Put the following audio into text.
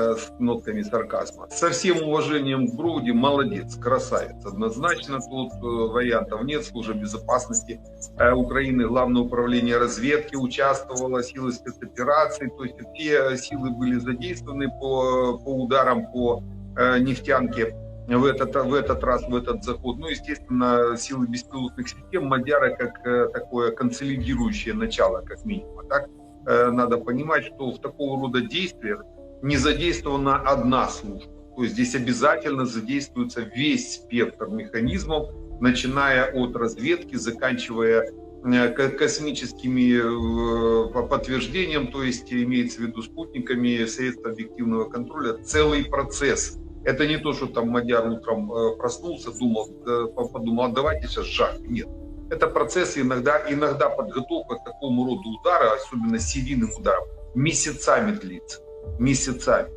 с нотками сарказма. Со всем уважением к Броуди, молодец, красавец. Однозначно тут э, вариантов нет. Служба безопасности э, Украины, Главное управление разведки участвовало, силы спецопераций. То есть все силы были задействованы по, по ударам по э, нефтянке в этот, в этот раз, в этот заход. Ну, естественно, силы беспилотных систем Мадяра как такое консолидирующее начало, как минимум. Так надо понимать, что в такого рода действиях не задействована одна служба. То есть здесь обязательно задействуется весь спектр механизмов, начиная от разведки, заканчивая э, космическими э, подтверждением, то есть имеется в виду спутниками, средств объективного контроля, целый процесс. Это не то, что там Мадяр утром э, проснулся, думал, подумал, а давайте сейчас жах. Нет. Это процесс иногда, иногда подготовка к такому роду удара, особенно серийным ударом, месяцами длится месяцами.